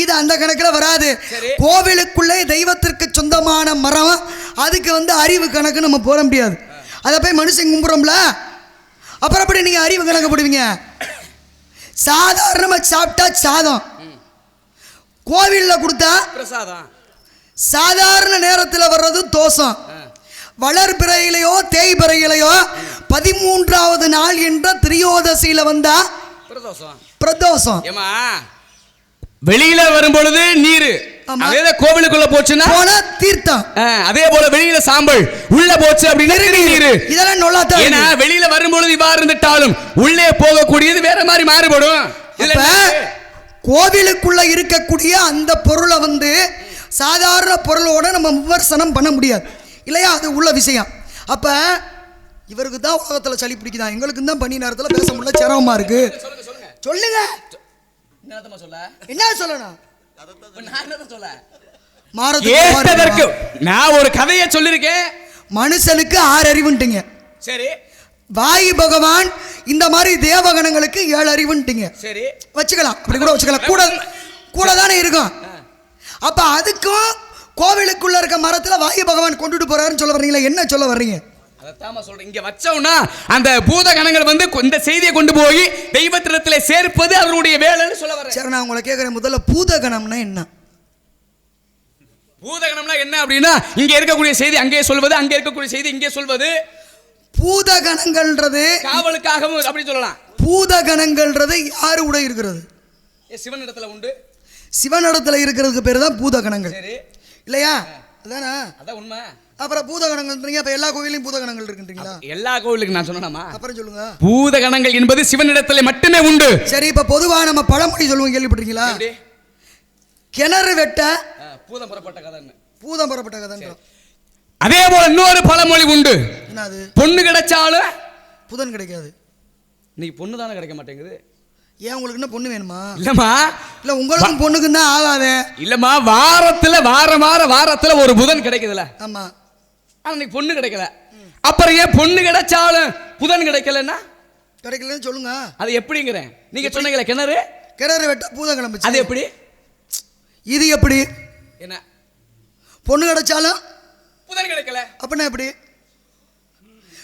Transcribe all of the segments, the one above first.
இது அந்த கணக்கில் வராது. கோவிலுக்குள்ளே தெய்வத்திற்கு சொந்தமான மரம் அதுக்கு வந்து அறிவு கணக்கு நம்ம போட முடியாது. அதை போய் மனுஷன் கும்பிட்றோம்ல அப்புறம் எப்படி நீங்கள் அறிவு கணக்கு போடுவீங்க? சாதாரணமாக சாப்பிட்டா சாதம். கோவிலில் கொடுத்தா பிரசாதம். சாதாரண நேரத்தில் வர்றது தோசம். வளர்பிறையிலையோ தேய்பிறையிலையோ பதிமூன்றாவது நாள் என்ற திரியோதசியில வந்தா பிரதோஷம். பிரதோஷம். ஏமா வெளியில வரும் பொழுது நீரு. அதே கோவிலுக்குள்ள போச்சுன்னா? போனா தீர்த்தம். அதே போல வெளியில சாம்பல். உள்ள போச்சு அப்படின்னா நீரு. இதெல்லாம் நொல்லாத்தான் ஏன்னா. வெளியில வரும்பொழுது இவ்வாறு இருந்துட்டாலும் உள்ளே போகக்கூடியது வேற மாதிரி மாறுபடும்? கோவிலுக்குள்ள இருக்கக்கூடிய அந்த பொருளை வந்து சாதாரண பொருளோட நம்ம விமர்சனம் பண்ண முடியாது. இல்லையா? அது உள்ள விஷயம். அப்ப இவருக்கு தான் உலகத்துல சளி பிடிக்குதா? எங்களுக்கு தான் பனி நேரத்துல பேச முடியல சிரமமா இருக்கு. சொல்லுங்க. என்னத்தம்மா சொல்ல? என்ன சொல்லணும்? இப்ப நான் என்னத்த சொல்ல? மாறுமா? நான் ஒரு கதையை சொல்லிருக்கேன் மனுஷனுக்கு ஆறு அறிவுன்ட்டீங்க. சரி. வாயு பகவான் இந்த மாதிரி தேவகணங்களுக்கு ஏழு அறிவுன்ட்டீங்க. சரி. வச்சுக்கலாம். அப்படி கூட வச்சுக்கலாம். கூட கூட தானே இருக்கும் அப்ப அதுக்கும் கோவிலுக்குள்ள இருக்க மரத்துல வாயு பகவான் கொண்டுட்டு போறாருன்னு சொல்ல வர்றீங்களா? என்ன சொல்ல வர்றீங்க? அதைத்தாம்மா சொல்றேன். இங்க வச்சோம்னா அந்த பூத கணங்கள் வந்து இந்த செய்தியை கொண்டு போய் தெய்வத்திடத்துல சேர்ப்பது அவருடைய வேலைன்னு சொல்ல வரேன் சரி நான் உங்களை கேட்குறேன். முதல்ல பூதகணம்னா என்ன? பூதகணம்னா என்ன அப்படின்னா இங்க இருக்கக்கூடிய செய்தி அங்கே சொல்வது அங்கே இருக்கக்கூடிய செய்தி இங்கே சொல்வது. பூதகணங்கள்ன்றது காவலுக்காகவும் அப்படி சொல்லலாம். பூதகணங்கள்ன்றது யாரு கூட இருக்கிறது? ஏ, சிவன் இடத்துல உண்டு. சிவனிடத்துல இருக்கிறதுக்கு பேர் தான் பூதகணங்கள். சரி. இல்லையா? அதானே? அதான் உண்மை. அப்புறம் பூதகணங்கள்ன்றீங்க அப்ப எல்லா கோவிலையும் பூதகணங்கள் இருக்குன்றீங்களா? எல்லா கோவிலுக்கு நான் சொன்னேனாமா அப்புறம் சொல்லுங்க. பூதகணங்கள் என்பது சிவனிடத்துல மட்டுமே உண்டு. சரி இப்ப பொதுவா நம்ம பழமொழி சொல்லுவோம் கேள்விப்பட்டிருக்கீங்களா? கிணறு வெட்ட பூதம் புறப்பட்ட கதைன்னு. பூதம் புறப்பட்ட கதைன்றோம். அதே போல இன்னொரு பழமொழி உண்டு. என்ன அது பொண்ணு கிடைச்சாலும் புதன் கிடைக்காது. இன்னைக்கு பொண்ணு தானே கிடைக்க மாட்டேங்குது? ஏன் உங்களுக்கு என்ன பொண்ணு வேணுமா? இல்லம்மா. இல்ல உங்களுக்கும் பொண்ணுக்கும் தான் ஆகாதே. இல்லம்மா வாரத்துல வார வார வாரத்துல ஒரு புதன் கிடைக்குதுல. ஆமா. ஆனா இன்னைக்கு பொண்ணு கிடைக்கல. அப்புறம் ஏன் பொண்ணு கிடைச்சாலும் புதன் கிடைக்கலன்னா? கிடைக்கலன்னு சொல்லுங்க. அது எப்படிங்கிறேன். நீங்க சொன்னீங்களே கிணறு? கிணறு வெட்ட பூதம் கிளம்புச்சு. அது எப்படி? இது எப்படி? என்ன? பொண்ணு கிடைச்சாலும் புதன் கிடைக்கல. அப்படின்னா எப்படி?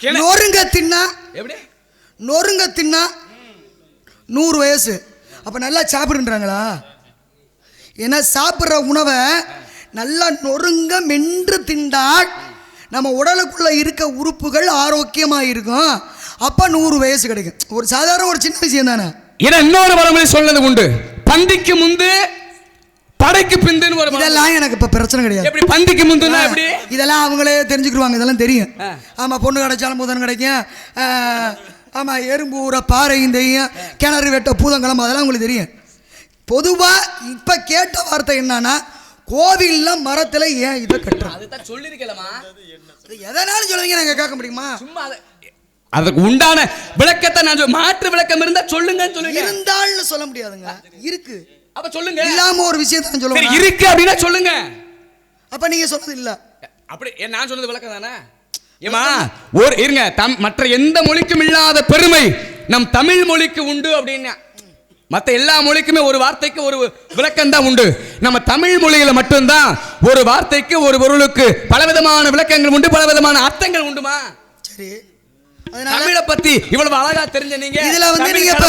நொறுங்க தின்னா எப்படி? நொறுங்க தின்னா நூறு வயசு. அப்போ நல்லா சாப்பிடுன்றாங்களா? ஏன்னா சாப்பிட்ற உணவை நல்லா நொறுங்க மென்று திண்டால் நம்ம உடலுக்குள்ள இருக்க உறுப்புகள் ஆரோக்கியமாக இருக்கும். அப்போ நூறு வயசு கிடைக்கும். ஒரு சாதாரண ஒரு சின்ன விஷயம் தானே? ஏன்னா இன்னொரு பழமொழி சொன்னது உண்டு. பந்திக்கு முந்து படைக்கு பிந்துன்னு ஒரு. இதெல்லாம் எனக்கு இப்போ பிரச்சனை கிடையாது. எப்படி பந்திக்கு முந்துன்னா எப்படி? இதெல்லாம் அவங்களே தெரிஞ்சுக்கிடுவாங்க. இதெல்லாம் தெரியும். ஆமாம் பொண்ணு கிடைச்சாலும் புதன் கிடைக்கும். ஆமாம் எறும்பு ஊற பாறையும் தெரியும் கிணறு வெட்ட பூதங்கிழமை அதெல்லாம் உங்களுக்கு தெரியும். பொதுவாக இப்போ கேட்ட வார்த்தை என்னன்னா கோவிலில் மரத்தில் ஏன் இதை கட்டுறோம் அதுதான் சொல்லிருக்கலமா இது எதனாலும் சொல்லுவீங்க நாங்கள் கேட்க முடியுமா? சும்மா அதை- அதுக்கு உண்டான விளக்கத்தை நான் மாற்று விளக்கம் இருந்தா சொல்லுங்கன்னு சொல்லுங்க இருந்தால்னு சொல்ல முடியாதுங்க. இருக்கு. அப்ப சொல்லுங்க. இல்லாம ஒரு விஷயத்தை நான் சொல்லுவேன் இருக்கு அப்படின்னா சொல்லுங்க. அப்ப நீங்க சொன்னது இல்ல. அப்படி நான் சொன்னது விளக்கம் தானே ஏமா ஒரு இருங்க தம் மற்ற எந்த மொழிக்கும் இல்லாத பெருமை நம் தமிழ் மொழிக்கு உண்டு அப்படின்னா. மற்ற எல்லா மொழிக்குமே ஒரு வார்த்தைக்கு ஒரு விளக்கம் தான் உண்டு. நம்ம தமிழ் மொழியில மட்டும்தான் ஒரு வார்த்தைக்கு ஒரு பொருளுக்கு பலவிதமான விளக்கங்கள் உண்டு பலவிதமான அர்த்தங்கள் உண்டுமா? சரி. அதனால தமிழை பத்தி இவ்வளவு அழகா தெரிஞ்ச நீங்க இதுல வந்து நீங்க இப்ப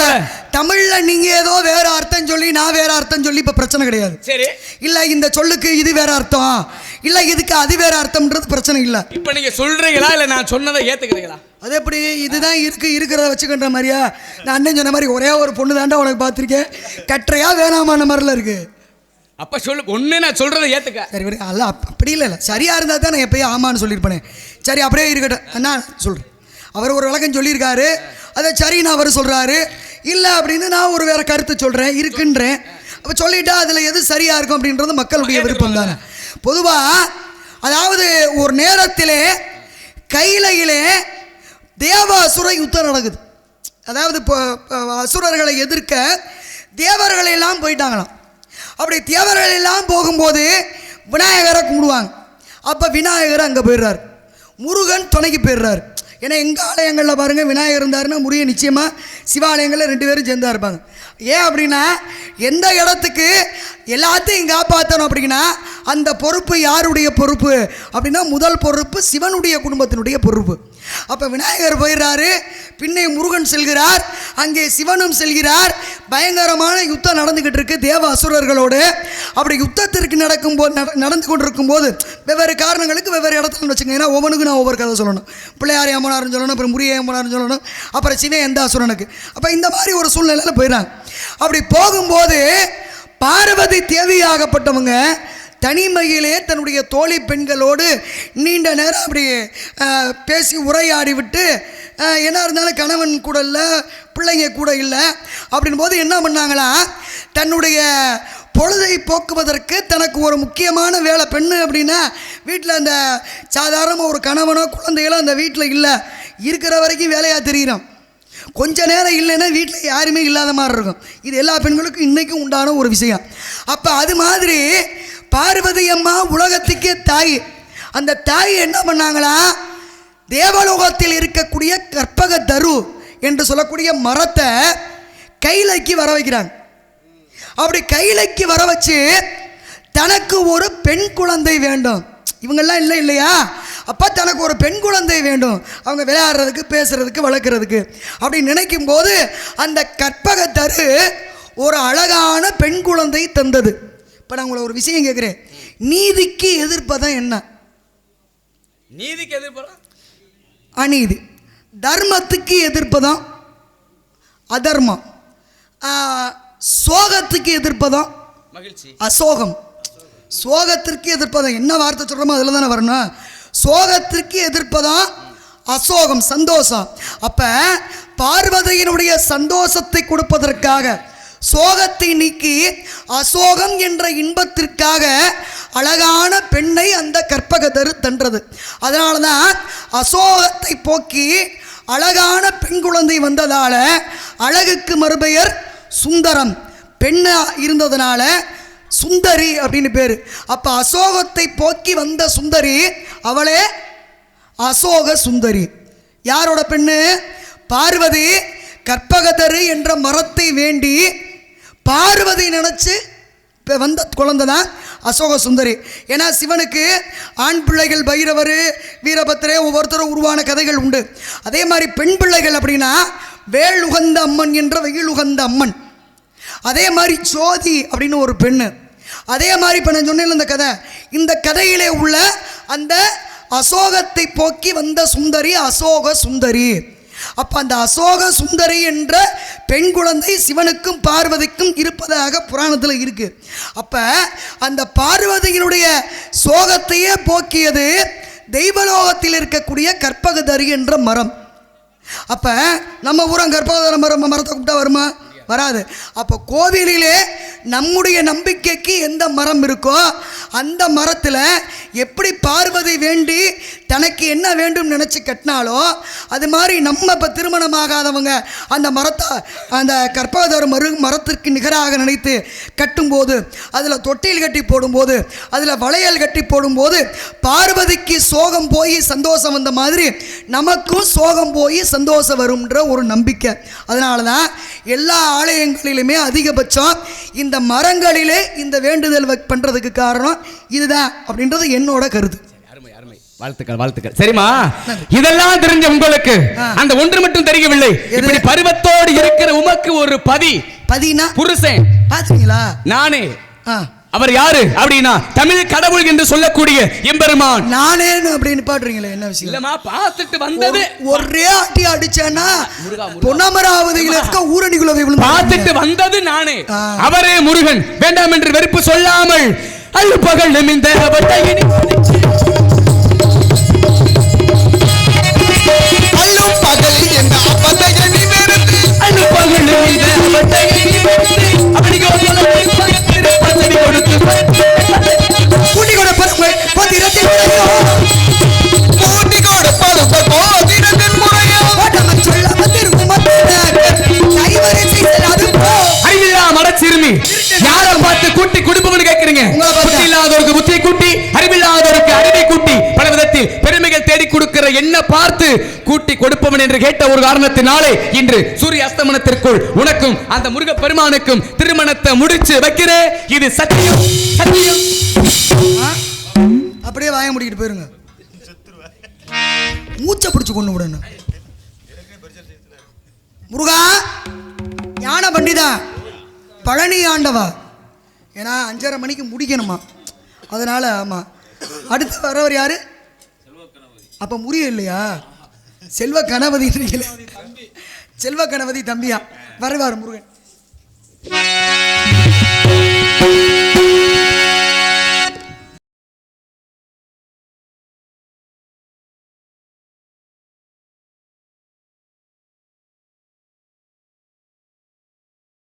தமிழ்ல நீங்க ஏதோ வேற அர்த்தம் சொல்லி நான் வேற அர்த்தம் சொல்லி இப்ப பிரச்சனை கிடையாது. சரி. இல்ல இந்த சொல்லுக்கு இது வேற அர்த்தம். இல்ல இதுக்கு அது வேற அர்த்தம்ன்றது பிரச்சனை இல்ல. இப்ப நீங்க சொல்றீங்களா இல்ல நான் சொன்னதை ஏத்துக்கிறீங்களா? அது எப்படி இதுதான் இருக்கு இருக்கிறத வச்சுக்கின்ற மாதிரியா? நான் அண்ணன் சொன்ன மாதிரி ஒரே ஒரு பொண்ணு தாண்டா உனக்கு பார்த்துருக்கேன். கட்டுறையா வேணாமான மாதிரில இருக்கு. அப்ப சொல்லு ஒண்ணு நான் சொல்றதை ஏத்துக்க. சரி விடு அல்ல அப்~ அப்படி இல்லை இல்லை. சரியா இருந்தா தான் நான் எப்பயும் ஆமான்னு சொல்லியிருப்பேனே. சரி அப்படியே இருக்கட்டும். அண்ணா சொல்றேன். அவர் ஒரு விளக்கம் சொல்லியிருக்காரு. அதை சரின்னு அவர் சொல்றாரு. இல்லை அப்படின்னு நான் ஒரு வேற கருத்து சொல்றேன் இருக்குன்றேன். அப்போ சொல்லிட்டா அதில் எது சரியா இருக்கும் அப்படின்றது மக்களுடைய விருப்பம் தானே பொதுவாக அதாவது ஒரு நேரத்திலே கையிலையிலே தேவ அசுர யுத்தம் நடக்குது. அதாவது இப்போ அசுரர்களை எதிர்க்க தேவர்கள் எல்லாம் போயிட்டாங்களாம். அப்படி தேவர்கள் எல்லாம் போகும்போது விநாயகரை கும்பிடுவாங்க. அப்போ விநாயகர் அங்கே போயிடுறாரு. முருகன் துணைக்கு போயிடுறாரு. ஏன்னா எங்கள் ஆலயங்களில் பாருங்கள் விநாயகர் இருந்தாருன்னா முருகன் நிச்சயமாக சிவாலயங்களில் ரெண்டு பேரும் சேர்ந்தா இருப்பாங்க. ஏன் அப்படின்னா எந்த இடத்துக்கு எல்லாத்தையும் காப்பாற்றணும் அப்படின்னா அந்த பொறுப்பு யாருடைய பொறுப்பு? அப்படின்னா முதல் பொறுப்பு சிவனுடைய குடும்பத்தினுடைய பொறுப்பு. அப்போ விநாயகர் போயிடுறாரு பின்னே முருகன் செல்கிறார் அங்கே சிவனும் செல்கிறார். பயங்கரமான யுத்தம் நடந்துக்கிட்டு இருக்கு தேவ அசுரர்களோடு. அப்படி யுத்தத்திற்கு நடக்கும்போது நட- நடந்து கொண்டிருக்கும் போது வெவ்வேறு காரணங்களுக்கு வெவ்வேறு இடத்துல வச்சுங்க ஏன்னா ஒவ்வொன்றுக்கும் நான் ஒவ்வொரு கதை சொல்லணும். பிள்ளையார் ஏமனாருன்னு சொல்லணும் அப்புறம் முறிய ஏமனார்னு சொல்லணும் அப்புறம் சிவன் எந்த அசுரனுக்கு. அப்போ இந்த மாதிரி ஒரு சூழ்நிலையில் போயிடறாங்க. அப்படி போகும்போது பார்வதி தேவியாகப்பட்டவங்க தனிமையிலே தன்னுடைய தோழி பெண்களோடு நீண்ட நேரம் அப்படி பேசி உரையாடி விட்டு என்ன இருந்தாலும் கணவன் கூட இல்லை பிள்ளைங்க கூட இல்லை அப்படின் போது என்ன பண்ணாங்களா தன்னுடைய பொழுதை போக்குவதற்கு தனக்கு ஒரு முக்கியமான வேலை பெண்ணு அப்படின்னா வீட்டில் அந்த சாதாரண ஒரு கணவனோ குழந்தைகளோ அந்த வீட்டில் இல்லை இருக்கிற வரைக்கும் வேலையாக தெரிகிறோம் கொஞ்ச நேரம் இல்லைன்னா வீட்டில் யாருமே இல்லாத மாதிரி இருக்கும். இது எல்லா பெண்களுக்கும் இன்றைக்கும் உண்டான ஒரு விஷயம். அப்போ அது மாதிரி தாய். அந்த தாய் என்ன பண்ணாங்களா? தேவலோகத்தில் இருக்கக்கூடிய கற்பக தரு என்று சொல்லக்கூடிய மரத்தை கைலைக்கு வர வைக்கிறாங்க. அப்படி கைலைக்கு வர வச்சு தனக்கு ஒரு பெண் குழந்தை வேண்டும். இவங்கெல்லாம் இல்லை இல்லையா? அப்போ தனக்கு ஒரு பெண் குழந்தை வேண்டும். அவங்க விளையாடுறதுக்கு பேசுறதுக்கு வளர்க்குறதுக்கு. அப்படி நினைக்கும் போது அந்த கற்பக தரு ஒரு அழகான பெண் குழந்தை தந்தது. இப்போ நான் உங்களை ஒரு விஷயம் கேட்குறேன். நீதிக்கு எதிர்ப்பதான் என்ன? நீதிக்கு எதிர்ப்பு அநீதி. தர்மத்துக்கு எதிர்ப்பதான் அதர்மம். சோகத்துக்கு எதிர்ப்பதான் மகிழ்ச்சி. அசோகம். சோகத்திற்கு எதிர்ப்பதான் என்ன வார்த்தை சொல்கிறோமோ அதில் தானே வரணும். சோகத்திற்கு எதிர்ப்பதான் அசோகம் சந்தோஷம். அப்போ பார்வதியினுடைய சந்தோஷத்தை கொடுப்பதற்காக சோகத்தை நீக்கி அசோகம் என்ற இன்பத்திற்காக அழகான பெண்ணை அந்த கற்பகதரு தன்றது. அதனால தான் அசோகத்தை போக்கி அழகான பெண் குழந்தை வந்ததால் அழகுக்கு மறுபெயர் சுந்தரம். பெண்ணாக இருந்ததுனால சுந்தரி அப்படின்னு பேர். அப்போ அசோகத்தை போக்கி வந்த சுந்தரி அவளே அசோக சுந்தரி. யாரோட பெண்ணு? பார்வதி கற்பகதரு என்ற மரத்தை வேண்டி பார்வதி நினச்சி இப்போ வந்த குழந்தை தான் அசோக சுந்தரி. ஏன்னா சிவனுக்கு ஆண் பிள்ளைகள் பைரவர் வீரபத்திரே ஒவ்வொருத்தரும் உருவான கதைகள் உண்டு. அதே மாதிரி பெண் பிள்ளைகள் அப்படின்னா வேல் உகந்த அம்மன் என்ற வெயில் உகந்த அம்மன். அதே மாதிரி ஜோதி அப்படின்னு ஒரு பெண்ணு. அதே மாதிரி இப்போ நான் சொன்னேன் இந்த கதை. இந்த கதையிலே உள்ள அந்த அசோகத்தை போக்கி வந்த சுந்தரி அசோக சுந்தரி. அப்போ அந்த அசோக சுந்தரி என்ற பெண் குழந்தை சிவனுக்கும் பார்வதிக்கும் இருப்பதாக புராணத்தில் இருக்கு. அப்போ அந்த பார்வதியினுடைய சோகத்தையே போக்கியது தெய்வலோகத்தில் இருக்கக்கூடிய கற்பகதரி என்ற மரம். அப்போ நம்ம ஊரம் கற்பகதர மரம் மரத்தை கூப்பிட்டா வருமா? வராது. அப்போ கோவிலிலே நம்முடைய நம்பிக்கைக்கு எந்த மரம் இருக்கோ அந்த மரத்தில் எப்படி பார்வதி வேண்டி தனக்கு என்ன வேண்டும் நினச்சி கட்டினாலோ அது மாதிரி நம்ம இப்போ திருமணமாகாதவங்க அந்த மரத்தை அந்த கற்பாதார மரு மரத்திற்கு நிகராக நினைத்து கட்டும்போது அதில் தொட்டில் கட்டி போடும்போது அதில் வளையல் கட்டி போடும்போது பார்வதிக்கு சோகம் போய் சந்தோஷம் வந்த மாதிரி நமக்கும் சோகம் போய் சந்தோஷம் வரும்ன்ற ஒரு நம்பிக்கை. அதனால தான் எல்லா ஆலயங்களிலுமே அதிகபட்சம் இந்த மரங்களிலே இந்த வேண்டுதல் பண்றதுக்கு காரணம் இதுதான் அப்படின்றது என்னோட கருத்து. வாழ்த்துக்கள் வாழ்த்துக்கள். சரிம்மா? இதெல்லாம் தெரிஞ்ச உங்களுக்கு. அந்த ஒன்று மட்டும் தெரியவில்லை இப்படி பருவத்தோடு இருக்கிற உமக்கு ஒரு பதி. பதினா? புருஷன். பார்த்தீங்களா நானே. அவர் யாரு? அப்படின்னா தமிழ் கடவுள் என்று சொல்லக்கூடிய எம்பெருமான். நானேன்னு அப்படின்னு பாடுறீங்களே என்ன விஷயம்? இல்லம்மா பார்த்துட்டு வந்தது. ஒரே அடி அடிச்சேன்னா. பொன்னமராவதியில இருக்க ஊரணிக்குள்ள போய் பார்த்துட்டு வந்தது நானே. அவரே முருகன். வேண்டாம் என்று வெறுப்பு சொல்லாமல் அள்ளு பகல் நிமிந்த யாரை பார்த்து கூட்டி குடும்பம்னு பார்த்து. புத்தி இல்லாதவருக்கு புத்தியை கூட்டி அறிவில்லாதவருக்கு அறிவை கூட்டி. பல விதத்தில் பெருமைகள் தேடி கொடுக்கிற என்ன பார்த்து கூட்டி கொடுப்பவன் என்று கேட்ட ஒரு காரணத்தினாலே இன்று சூரிய அஸ்தமனத்திற்குள் உனக்கும் அந்த முருக பெருமானுக்கும் திருமணத்தை முடிச்சு வைக்கிறேன். இது சத்தியம். சத்தியம்? அப்படியே வாய முடிக்கிட்டு போயிருங்க. மூச்சை பிடிச்சு கொண்டு விடணும். முருகா ஞான பண்டிதா. பழனி ஆண்டவா ஏன்னா அஞ்சரை மணிக்கு முடிக்கணுமா? அதனால் ஆமாம் அடுத்து வரவர் யார்? அப்போ முறிய இல்லையா? செல்வ கணபதி செல்வ கணபதி தம்பியா? வருவார் முருகன்.